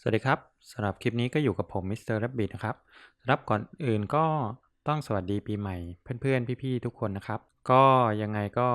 สวัสดีครับสำหรับคลิปนี้ก็อยู่กับผมมิสเตอร์ b ั b บินะครับสำหรับก่อนอื่นก็ต้องสวัสดีปีใหม่เพื่อนๆ พี่ๆ ทุกคนนะครับ ก็ยังไงก็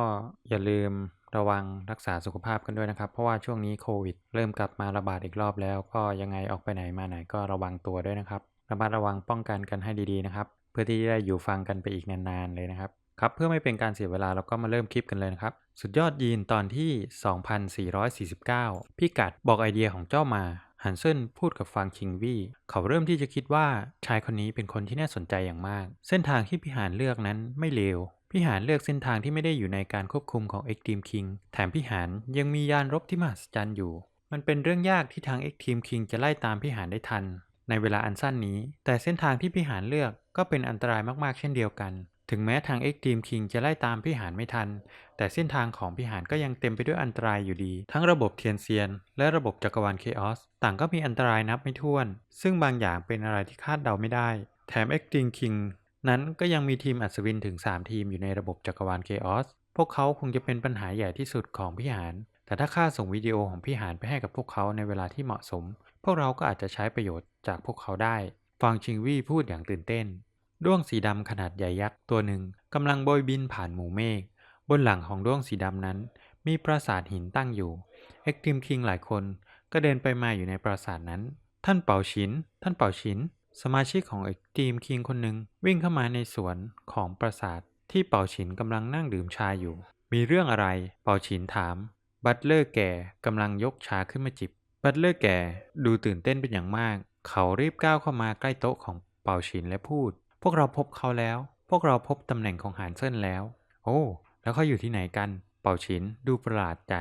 อย่าลืมระวังรักษาสุขภาพกันด้วยนะครับ เพราะว่าช่วงนี้โควิด เริ่มกลับมาระบาดอีกรอบแล้ว ก็ยังไงออกไปไหนมาไหนก็ระวังตัวด้วยนะครับระมัดระวังป้องกันกันให้ดีๆนะครับ เพื่อที่จะได้อยู่ฟังกันไปอีกนานๆเลยนะครับครับเพื่อไม่เป็นการเสียเวลาเราก็มาเริ่มคลิปกันเลยนะครับ สุดยอดยีนตอนที่ 2449 พี่กัดบอกไอเดียของเจ้ามา ฮันเซนพูดกับฟางคิงวี่เขาเริ่มที่จะคิดว่าชายคนนี้เป็นคนที่น่าสนใจอย่างมาก เส้นทางที่พี่หานเลือกนั้นไม่เลวพี่หานเลือกเส้นทางที่ไม่ได้อยู่ในการควบคุมของเอ็กทีมคิงแถมพี่หานยังมียานรบที่มหัศจรรย์อยู่ มันเป็นเรื่องยากที่ทางเอ็กทีมคิงจะไล่ตามพี่หานได้ทัน ในเวลาอันสั้นนี้ แต่เส้นทางที่พี่หานเลือกก็เป็นอันตรายมากๆเช่นเดียวกัน ถึงแม้ทางเอ็กทีมคิงจะไล่ตามพี่หานไม่ทัน แต่เส้นทางของพี่หานก็ยังเต็มไปด้วยอันตรายอยู่ดี ทั้งระบบเทียนเซียน และระบบจักรวาลเคออสต่างก็มีอันตรายนับไม่ถ้วน ซึ่งบางอย่างเป็นอะไรที่คาดเดาไม่ได้ แถมเอ็กทีมคิงนั้นก็ยังมีทีมอัศวินถึง 3 ทีมอยู่ในระบบจักรวาลเคออสพวกเขาคงจะเป็นปัญหาใหญ่ที่สุดของพี่หานแต่ถ้าข้าส่งวิดีโอของพี่หานไปให้กับพวกเขาในเวลาที่เหมาะสม พวกเราก็อาจจะใช้ประโยชน์จากพวกเขาได้ฟางชิงวี่พูดอย่างตื่นเต้น ด้วงสีดำขนาดใหญ่ยักษ์ตัวหนึ่งกำลังโบยบินผ่านหมู่เมฆบนหลังของด้วงสีดำนั้น มีปราสาทหินตั้งอยู่ เอ็กติมคิงหลายคนก็เดินไปมาอยู่ในปราสาทนั้น ท่านเป่าฉิน ท่านเป่าฉิน สมาชิกของเอ็กทีมคิงคนหนึ่งวิ่งเข้ามาในสวนของปราสาทที่เป่าฉินกำลังนั่งดื่มชาอยู่ มีเรื่องอะไร เป่าฉินถาม บัตเลอร์แก่กำลังยกชาขึ้นมาจิบ บัตเลอร์แก่ดูตื่นเต้นเป็นอย่างมาก เขารีบก้าวเข้ามาใกล้โต๊ะของเป่าฉินและพูด พวกเราพบเขาแล้ว พวกเราพบตำแหน่งของหานเซินแล้ว โอ้ แล้วเขาอยู่ที่ไหนกัน เป่าฉินดูประหลาดใจ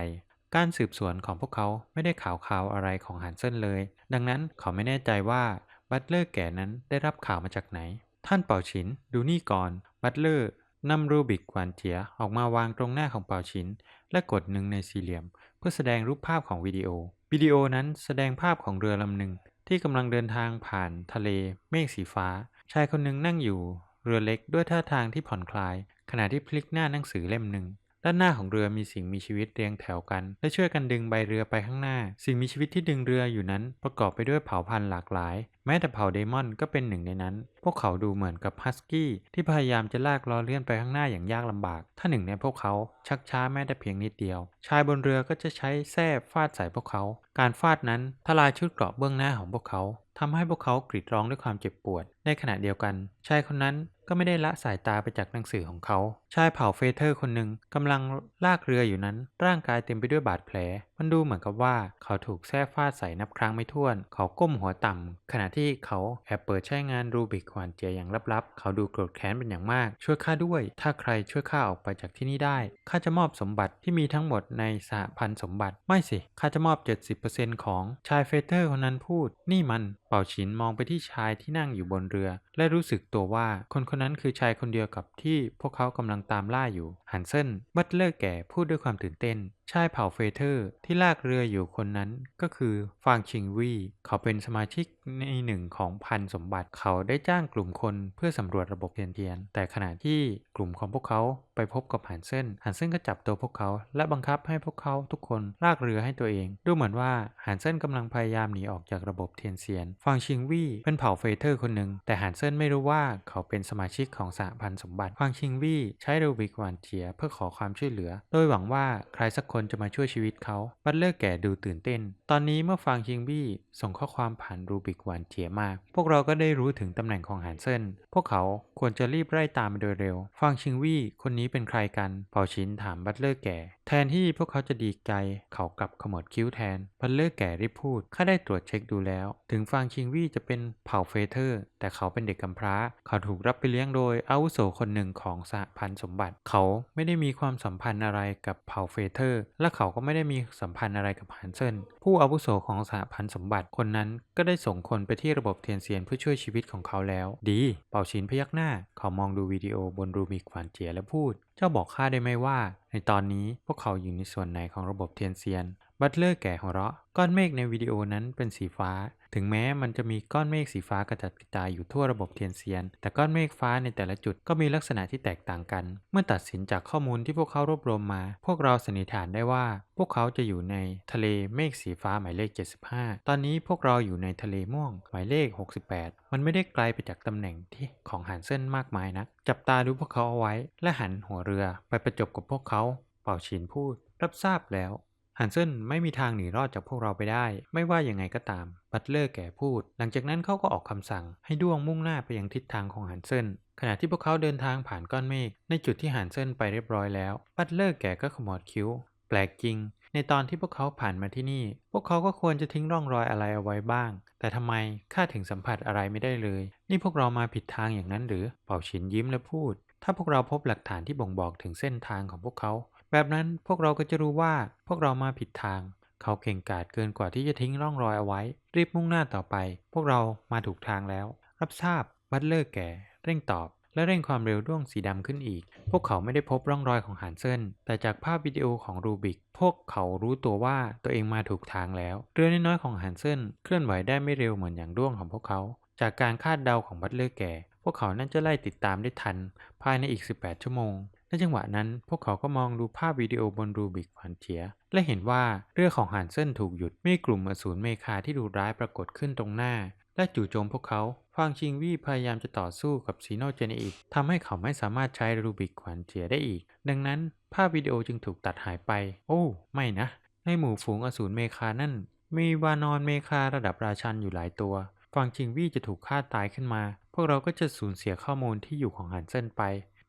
การสืบสวนของพวกเขาไม่ได้ข่าวข่าวอะไรของหานเซินเลย ดังนั้นเขาไม่แน่ใจว่าบัตเลอร์แก่นั้นได้รับข่าวมาจากไหน ท่านเป่าฉินดูนี่ก่อน บัตเลอร์นำรูบิกหวานเจียออกมาวางตรงหน้าของเป่าฉิน และกดหนึ่งในสี่เหลี่ยม เพื่อแสดงรูปภาพของวิดีโอ วิดีโอนั้นแสดงภาพของเรือลำหนึ่งที่กำลังเดินทางผ่านทะเลเมฆสีฟ้า ชายคนหนึ่งนั่งอยู่ เรือเล็กด้วยท่าทางที่ผ่อนคลาย ขณะที่พลิกหน้าหนังสือเล่มหนึ่ง ด้านหน้าของเรือมีสิ่งมีชีวิตเรียงแถวกัน และช่วยกันดึงใบเรือไปข้างหน้า สิ่งมีชีวิตที่ดึงเรืออยู่นั้นประกอบไปด้วยเผ่าพันธุ์หลากหลาย แม้แต่เผ่าเดมอนก็เป็นหนึ่งในนั้น พวกเขาดูเหมือนกับฮัสกี้ที่พยายามจะลากล้อเลื่อนไปข้างหน้าอย่างยากลำบาก ถ้าหนึ่งในพวกเขาชักช้าแม้แต่เพียงนิดเดียว ชายบนเรือก็จะใช้แส้ฟาดใส่พวกเขา การฟาดนั้นทลายชุดเกราะเบื้องหน้าของพวกเขาทำให้พวกเขากรีดร้องด้วยความเจ็บปวด ในขณะเดียวกันชายคนนั้น ก็ไม่ได้ละสายตาไปจากหนังสือของเขา ชายเผ่าเฟเธอร์คนหนึ่งกำลังลากเรืออยู่นั้น ร่างกายเต็มไปด้วยบาดแผล มันดูเหมือนกับว่าเขาถูกแส้ฟาดใส่นับครั้งไม่ถ้วน เขาก้มหัวต่ำขณะที่เขาแอบเปิดใช้งานรูบิกหวานเจียอย่างลับๆ เขาดูโกรธแค้นเป็นอย่างมาก ช่วยข้าด้วย ถ้าใครช่วยข้าออกไปจากที่นี่ได้ ข้าจะมอบสมบัติที่มีทั้งหมดในสหพันธ์สมบัติ ไม่สิ ข้าจะมอบ 70%ของชายเฟเธอร์คนนั้นพูด นี่มัน เป่าฉินมองไปที่ชายที่นั่งอยู่บนเรือ และรู้สึกตัวว่าคนคนนั้นคือชายคนเดียวกับที่พวกเขากำลังตามล่าอยู่ ฮันเซนบัตเลอร์แก่พูดด้วยความตื่นเต้นชายเผ่าเฟเธอร์ที่ลากเรืออยู่คนนั้นก็คือฟางชิงวี่เขาเป็นสมาชิกในหนึ่งของพันสมบัติเขาได้จ้างกลุ่มคนเพื่อสำรวจระบบเทียนเทียน แต่ขณะที่กลุ่มของพวกเขาไปพบกับฮันเซนฮันเซนก็จับตัวพวกเขา และบังคับให้พวกเขาทุกคนลากเรือให้ตัวเอง ดูเหมือนว่าฮันเซนกำลังพยายามหนีออกจากระบบเทียนเซียนฟางชิงวี่เป็นเผ่าเฟเธอร์คนหนึ่งแต่ฮันเซนไม่รู้ว่าเขาเป็นสมาชิกของสหพันธ์สมบัติฟางชิงวี่ใช้รูบิกหวานเจียเพื่อขอความช่วยเหลือ โดยหวังว่าใครสักคนจะมาช่วยชีวิตเขาบัตเลอร์แก่ดูตื่นเต้น ตอนนี้เมื่อฟางชิงวี่ส่งข้อความผ่านรูบิกหวานเจียมาก พวกเราก็ได้รู้ถึงตำแหน่งของฮันเซนพวกเขาควรจะรีบไล่ตามมาโดยเร็วฟางชิงวี่คนนี้เป็นใครกันเผ่าชินถามบัตเลอร์แก่ แทนที่พวกเขาจะดีใจ เขากลับขมวดคิ้วแทน บัตเลอร์แก่รีบพูด ข้าได้ตรวจเช็คดูแล้ว ถึงฟางชิงวี่จะเป็นเผ่าเฟเธอร์ แต่เขาเป็นเด็กกำพร้า เขาถูกรับไปเลี้ยงโดยอาวุโสคนหนึ่งของสหพันธ์สมบัติ เขาไม่ได้มีความสัมพันธ์อะไรกับเผ่าเฟเธอร์ และเขาก็ไม่ได้มีสัมพันธ์อะไรกับฮันเซนผู้อาวุโสของสหพันธ์สมบัติคนนั้นก็ได้ส่งคนไปที่ระบบเทียนเซียนเพื่อช่วยชีวิตของเขาแล้ว ดี เป่าชินพยักหน้า เขามองดูวิดีโอบนรูมิกขวานเจียและพูดเจ้าบอกข้าได้ไหมว่า ในตอนนี้พวกเขาอยู่ในส่วนไหนของระบบเทียนเซียน บัตเลอร์แก่หัวเราะ ก้อนเมฆในวิดีโอนั้นเป็นสีฟ้า ถึงแม้มันจะมีก้อนเมฆสีฟ้ากระจัดกระจายอยู่ทั่วระบบเทียนเซียน แต่ก้อนเมฆฟ้าในแต่ละจุดก็มีลักษณะที่แตกต่างกัน เมื่อตัดสินจากข้อมูลที่พวกเขารวบรวมมา พวกเราสันนิษฐานได้ว่า พวกเขาจะอยู่ในทะเลเมฆสีฟ้าหมายเลข 75 ตอนนี้พวกเราอยู่ในทะเลม่วงหมายเลข 68 มันไม่ได้ไกลไปจากตำแหน่งที่ของหันเส้นมากมายนักจับตาดูพวกเขาเอาไว้ และหันหัวเรือไปประจบกับพวกเขา เป่าฉินพูด รับทราบแล้ว ฮันเซนไม่มีทางหนีรอดจากพวกเราไปได้ ไม่ว่ายังไงก็ตาม บัตเลอร์แก่พูด หลังจากนั้นเขาก็ออกคำสั่ง ให้ด้วงมุ่งหน้าไปยังทิศทางของฮันเซนขณะที่พวกเขาเดินทางผ่านก้อนเมฆในจุดที่ฮันเซนไปเรียบร้อยแล้ว บัตเลอร์แก่ก็ขมวดคิ้ว แปลกจริง ในตอนที่พวกเขาผ่านมาที่นี่ พวกเขาก็ควรจะทิ้งร่องรอยอะไรเอาไว้บ้าง แต่ทำไมข้าถึงสัมผัสอะไรไม่ได้เลย นี่พวกเรามาผิดทางอย่างนั้นหรือ เป่าฉินยิ้มและพูด ถ้าพวกเราพบหลักฐานที่บ่งบอกถึงเส้นทางของพวกเขา แบบนั้นพวกเราก็จะรู้ว่าพวกเรามาผิดทาง เขาเก่งกาจเกินกว่าที่จะทิ้งร่องรอยเอาไว้ รีบมุ่งหน้าต่อไป พวกเรามาถูกทางแล้ว รับทราบบัตเลอร์แก่ เร่งตอบ และเร่งความเร็วด้วงสีดำขึ้นอีก พวกเขาไม่ได้พบร่องรอยของหานเซินแต่จากภาพวิดีโอของรูบิก พวกเขารู้ตัวว่าตัวเองมาถูกทางแล้ว เรือน้อยๆของหานเซินเคลื่อนไหวได้ไม่เร็วเหมือนอย่างด้วงของพวกเขา จากการคาดเดาของบัตเลอร์แก่ พวกเขาน่าจะไล่ติดตามได้ทัน ภายในอีก 18 ชั่วโมง ในจังหวะนั้นพวกเขาก็มองดูภาพวิดีโอบนรูบิกผ่านเทีย และเห็นว่าเรือของหานเซินถูกหยุดมีกลุ่มอสูรเมคาที่ดูร้ายปรากฏขึ้นตรงหน้า และจู่โจมพวกเขาฟางชิงวี่พยายามจะต่อสู้กับซีโนเจเนอีกทำให้เขาไม่สามารถใช้รูบิกขวานเจียได้อีก ดังนั้นภาพวิดีโอจึงถูกตัดหายไป โอ้ ไม่นะ ในหมู่ฝูงอสูรเมคานั่น มีวานอนเมคาระดับราชันอยู่หลายตัวฟางชิงวี่จะถูกฆ่าตายขึ้นมา พวกเราก็จะสูญเสียข้อมูลที่อยู่ของหันเซินไป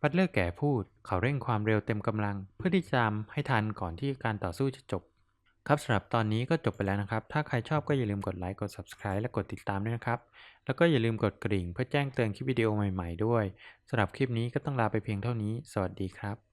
บัตเลอร์แก่พูด เขาเร่งความเร็วเต็มกำลัง เพื่อที่จะทำให้ทันก่อนที่การต่อสู้จะจบ ครับสำหรับตอนนี้ก็จบไปแล้วนะครับ ถ้าใครชอบก็อย่าลืมกดไลค์ กด Subscribe และกดติดตามด้วยนะครับ แล้วก็อย่าลืมกดกระดิ่งเพื่อแจ้งเตือนคลิปวิดีโอใหม่ ๆ ด้วยสำหรับคลิปนี้ก็ต้องลาไปเพียงเท่านี้ สวัสดีครับ